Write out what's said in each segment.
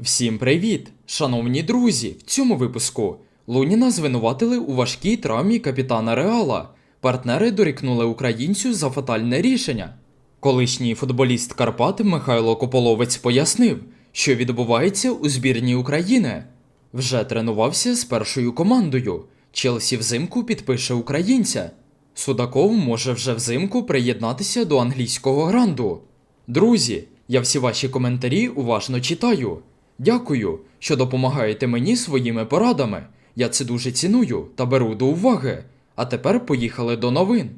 Всім привіт! Шановні друзі! В цьому випуску Луніна звинуватили у важкій травмі капітана Реала. Партнери дорікнули українцю за фатальне рішення. Колишній футболіст Карпат Михайло Кополовець пояснив, що відбувається у збірній України. Вже тренувався з першою командою. Челсі взимку підпише українця. Судаков може вже взимку приєднатися до англійського гранду. Друзі, я всі ваші коментарі уважно читаю. Дякую, що допомагаєте мені своїми порадами. Я це дуже ціную та беру до уваги. А тепер поїхали до новин.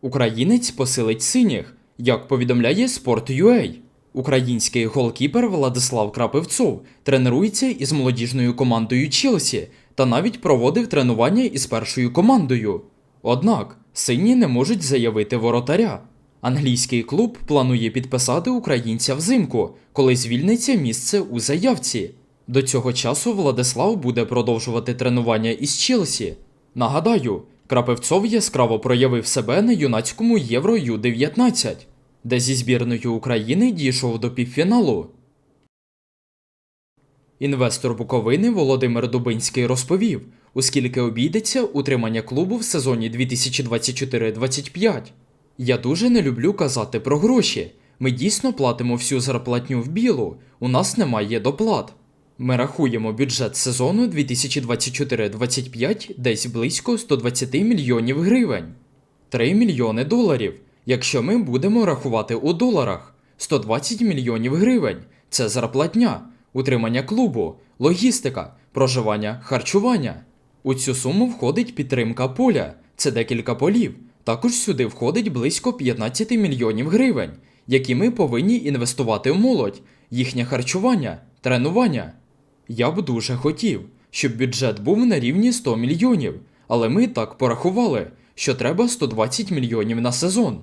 Українець посилить синіх, як повідомляє Sport.ua. Український голкіпер Владислав Крапивцов тренується із молодіжною командою Челсі та навіть проводив тренування із першою командою. Однак сині не можуть заявити воротаря. Англійський клуб планує підписати українця взимку, коли звільниться місце у заявці. До цього часу Владислав буде продовжувати тренування із Челсі. Нагадаю, Крапивцов яскраво проявив себе на юнацькому Євро Ю-19, де зі збірною України дійшов до півфіналу. Інвестор Буковини Володимир Дубинський розповів, у скільки обійдеться утримання клубу в сезоні 2024-25. Я дуже не люблю казати про гроші. Ми дійсно платимо всю зарплатню в білу, у нас немає доплат. Ми рахуємо бюджет сезону 2024-25 десь близько 120 мільйонів гривень. 3 мільйони доларів. Якщо ми будемо рахувати у доларах, 120 мільйонів гривень це зарплатня, утримання клубу, логістика, проживання, харчування. У цю суму входить підтримка поля, це декілька полів. Також сюди входить близько 15 мільйонів гривень, які ми повинні інвестувати в молодь, їхнє харчування, тренування. Я б дуже хотів, щоб бюджет був на рівні 100 мільйонів, але ми так порахували, що треба 120 мільйонів на сезон.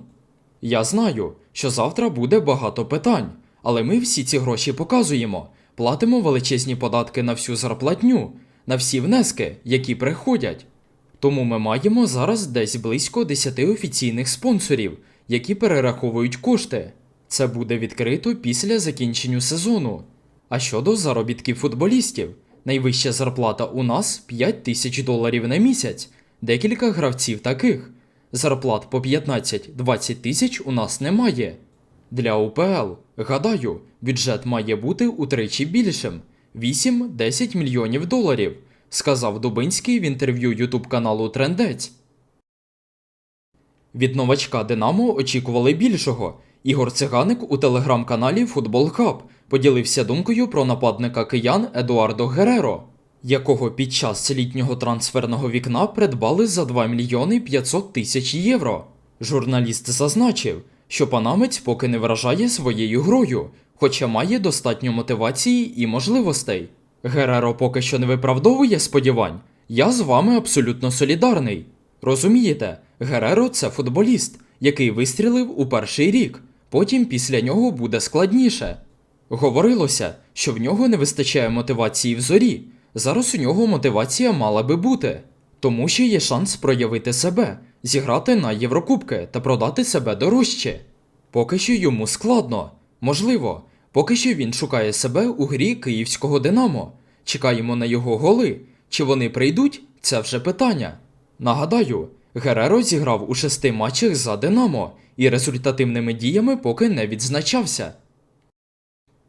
Я знаю, що завтра буде багато питань, але ми всі ці гроші показуємо, платимо величезні податки на всю зарплатню, на всі внески, які приходять. Тому ми маємо зараз десь близько 10 офіційних спонсорів, які перераховують кошти. Це буде відкрито після закінчення сезону. А щодо заробітків футболістів, найвища зарплата у нас 5 тисяч доларів на місяць, декілька гравців таких. Зарплат по 15-20 тисяч у нас немає. Для УПЛ, гадаю, бюджет має бути утричі більшим 8-10 мільйонів доларів, сказав Дубинський в інтерв'ю ютуб каналу Трендець. Від новачка Динамо очікували більшого. Ігор Циганик у телеграм-каналі Футбол Хаб поділився думкою про нападника киян Едуардо Гереро, якого під час літнього трансферного вікна придбали за 2 мільйони 500 тисяч євро. Журналіст зазначив, що панамець поки не вражає своєю грою, хоча має достатньо мотивації і можливостей. Гереро поки що не виправдовує сподівань. Я з вами абсолютно солідарний. Розумієте, Гереро це футболіст, який вистрілив у перший рік, потім після нього буде складніше. Говорилося, що в нього не вистачає мотивації в зорі. Зараз у нього мотивація мала би бути, тому що є шанс проявити себе, зіграти на Єврокубки та продати себе дорожче. Поки що йому складно, можливо, поки що він шукає себе у грі київського Динамо. Чекаємо на його голи. Чи вони прийдуть? Це вже питання. Нагадаю, Гереро зіграв у шести матчах за Динамо і результативними діями поки не відзначався.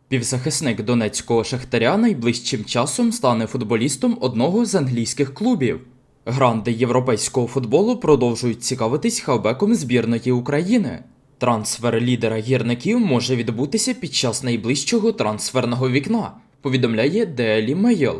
Півзахисник донецького шахтаря найближчим часом стане футболістом одного з англійських клубів. Гранди європейського футболу продовжують цікавитись хавбеком збірної України. Трансфер лідера гірників може відбутися під час найближчого трансферного вікна, повідомляє Daily Mail.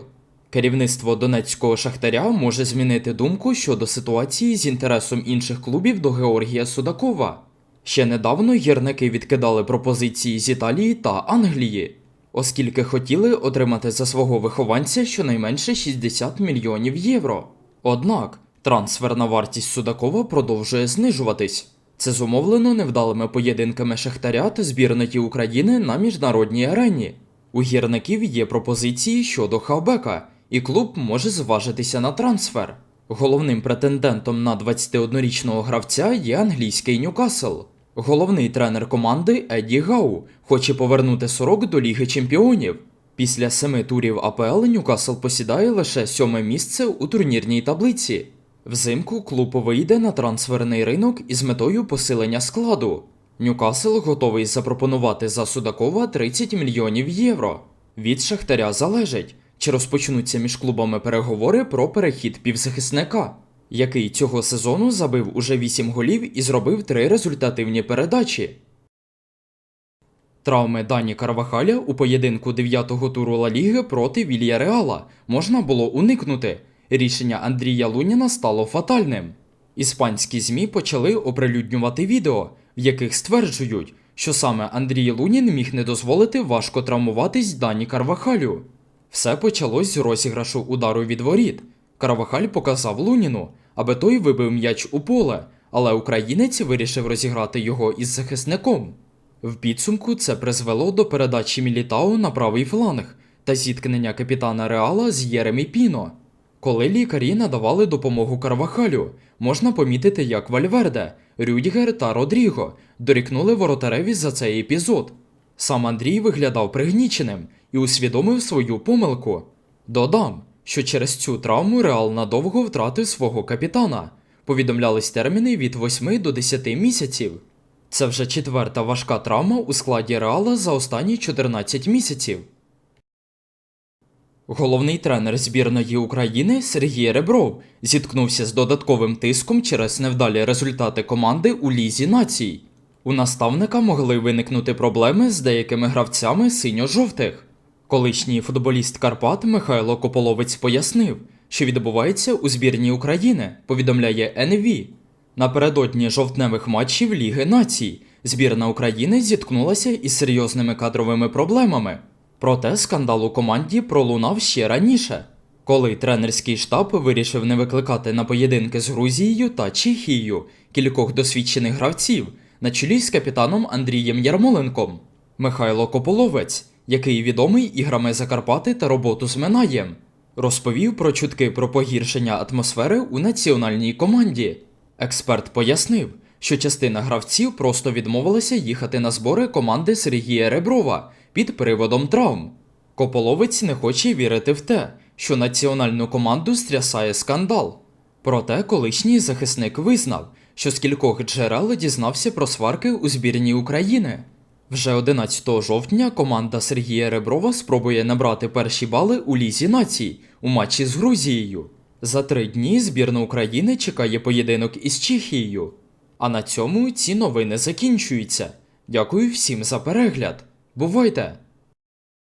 Керівництво донецького шахтаря може змінити думку щодо ситуації з інтересом інших клубів до Георгія Судакова. Ще недавно гірники відкидали пропозиції з Італії та Англії, оскільки хотіли отримати за свого вихованця щонайменше 60 мільйонів євро. Однак трансферна вартість Судакова продовжує знижуватись. Це зумовлено невдалими поєдинками Шахтаря та збірної України на міжнародній арені. У гірників є пропозиції щодо хавбека, і клуб може зважитися на трансфер. Головним претендентом на 21-річного гравця є англійський Ньюкасл. Головний тренер команди Еді Гау хоче повернути сорок до Ліги Чемпіонів. Після семи турів АПЛ Ньюкасл посідає лише сьоме місце у турнірній таблиці. Взимку клуб вийде на трансферний ринок із метою посилення складу. Ньюкасл готовий запропонувати за Судакова 30 мільйонів євро. Від Шахтаря залежить, чи розпочнуться між клубами переговори про перехід півзахисника, який цього сезону забив уже 8 голів і зробив 3 результативні передачі. Травми Дані Карвахаля у поєдинку 9-го туру Ла Ліги проти Вільяреала можна було уникнути. Рішення Андрія Луніна стало фатальним. Іспанські ЗМІ почали оприлюднювати відео, в яких стверджують, що саме Андрій Лунін міг не дозволити важко травмуватись Дані Карвахалю. Все почалось з розіграшу удару від воріт. Карвахаль показав Луніну, аби той вибив м'яч у поле, але українець вирішив розіграти його із захисником. В підсумку це призвело до передачі Мілітау на правий фланг та зіткнення капітана Реала з Єремі Піно. Коли лікарі надавали допомогу Карвахалю, можна помітити, як Вальверде, Рюдігер та Родріго дорікнули воротареві за цей епізод. Сам Андрій виглядав пригніченим і усвідомив свою помилку. Додам, що через цю травму Реал надовго втратив свого капітана. Повідомлялись терміни від 8 до 10 місяців. Це вже четверта важка травма у складі Реала за останні 14 місяців. Головний тренер збірної України Сергій Ребров зіткнувся з додатковим тиском через невдалі результати команди у Лізі націй. У наставника могли виникнути проблеми з деякими гравцями синьо-жовтих. Колишній футболіст Карпат Михайло Кополовець пояснив, що відбувається у збірній України, повідомляє НВ. Напередодні жовтневих матчів Ліги націй збірна України зіткнулася із серйозними кадровими проблемами. Проте скандал у команді пролунав ще раніше, коли тренерський штаб вирішив не викликати на поєдинки з Грузією та Чехією кількох досвідчених гравців на чолі з капітаном Андрієм Ярмоленком. Михайло Кополовець, який відомий іграми Закарпати та роботу з Минаєм, розповів про чутки про погіршення атмосфери у національній команді. Експерт пояснив, що частина гравців просто відмовилася їхати на збори команди Сергія Реброва під приводом травм. Кополовець не хоче вірити в те, що національну команду стрясає скандал. Проте колишній захисник визнав, що з кількох джерел дізнався про сварки у збірній України. Вже 11 жовтня команда Сергія Реброва спробує набрати перші бали у Лізі націй у матчі з Грузією. За три дні збірна України чекає поєдинок із Чехією. А на цьому ці новини закінчуються. Дякую всім за перегляд. Vovóita!